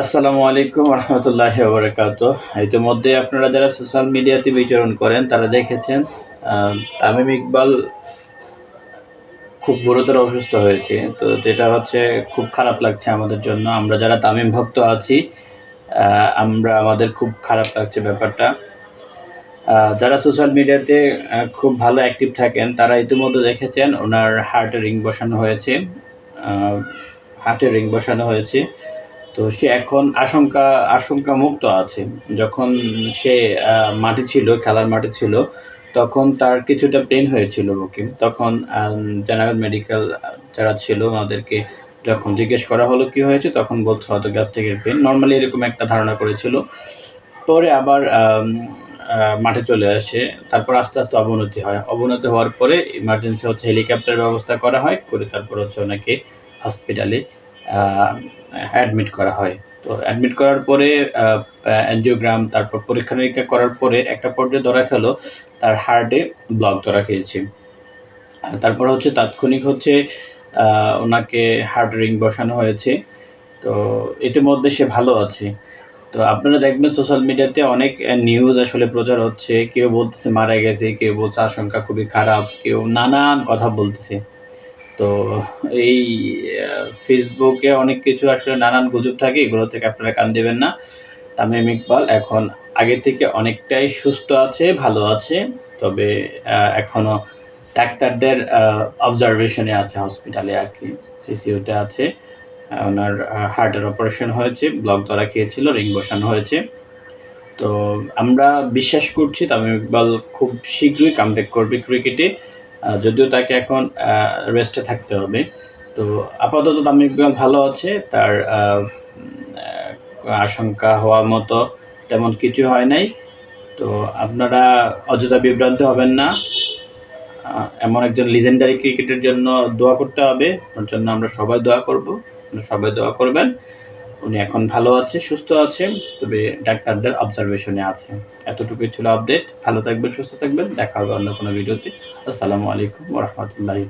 আসসালামু আলাইকুম রহমতুল্লাহ বরকাত ইতিমধ্যে আপনারা যারা সোশ্যাল মিডিয়াতে বিচরণ করেন, তারা দেখেছেন তামিম ইকবাল খুব গুরুতর অসুস্থ হয়েছে। তো যেটা হচ্ছে, খুব খারাপ লাগছে আমাদের জন্য। আমরা যারা তামিম ভক্ত আছি আমরা, আমাদের খুব খারাপ লাগছে ব্যাপারটা। যারা সোশ্যাল মিডিয়াতে খুব ভালো অ্যাক্টিভ থাকেন, তারা ইতিমধ্যে দেখেছেন, ওনার হার্টে রিং বসানো হয়েছে। হার্টে রিং বসানো হয়েছে। তো সে এখন আশঙ্কা আশঙ্কা মুক্ত আছে। যখন সে মাঠে ছিল, খেলার মাঠে ছিল, তখন তার কিছুটা পেন হয়েছিল বুকে তখন জেনারেল মেডিকেল যারা ছিল ওনাদেরকে যখন জিজ্ঞেস করা হলো কি হয়েছে, তখন বলছে হয়তো গ্যাস্ট্রিকের পেন নর্মালি এরকম একটা ধারণা করেছিল। পরে আবার মাঠে চলে আসে। তারপর আস্তে আস্তে অবনতি হয়। অবনতি হওয়ার পরে ইমার্জেন্সি হচ্ছে হেলিকপ্টার ব্যবস্থা করা হয়। করে তারপর হচ্ছে ওনাকে হসপিটালে অ্যাডমিট করা হয়। তো অ্যাডমিট করার পরে অ্যানজিওগ্রাম তারপর পরীক্ষা নিরীক্ষা করার পরে একটা পর্যায়ে ধরা খেলো, তার হার্টে ব্লক ধরা খেয়েছে। তারপর হচ্ছে তাৎক্ষণিক হচ্ছে ওনাকে হার্ট রিং বসানো হয়েছে। তো ইতিমধ্যে সে ভালো আছে। তো আপনারা দেখবেন সোশ্যাল মিডিয়াতে অনেক নিউজ আসলে প্রচার হচ্ছে। কেউ বলতেছে মারা গেছে, কেউ বলছে আশঙ্কা খুবই খারাপ, কেউ নানান কথা বলতেছে। তো এই ফেসবুকে অনেক কিছু আসলে নানান গুজব থাকে এগুলো থেকে আপনারা কান দেবেন না। তামিম ইকবাল এখন আগে থেকে অনেকটাই সুস্থ আছে ভালো আছে তবে আহ, এখনও ডাক্তারদের অবজারভেশনে আছে হসপিটালে আর কি সিসিউতে আছে। ওনার হার্টের অপারেশন হয়েছে ব্লক ধরা খেয়েছিল রিং বসানো হয়েছে। তো আমরা বিশ্বাস করছি তামিম ইকবাল খুব শীঘ্রই কামব্যাক করবে ক্রিকেটে যদিও তাকে এখন রেস্টে থাকতে হবে। তো আপাতত তামিম ইকবাল ভালো আছে, তার আশঙ্কা হওয়ার মতো তেমন কিছু হয় নাই। তো আপনারা অযথা বিভ্রান্ত হবেন না। এমন একজন লিজেন্ডারি ক্রিকেটের জন্য দোয়া করতে হবে। ওর জন্য আমরা সবাই দোয়া করব। সবাই দোয়া করবেন। উনি এখন ভালো আছে, সুস্থ আছে, তবে ডাক্তারদের অবজারভেশনে আছে। এতটুকুই ছিল আপডেট ভালো থাকবেন, সুস্থ থাকবেন। দেখা হবে অন্য কোনো ভিডিওতে আসসালামু আলাইকুম রহমতুল্লাহি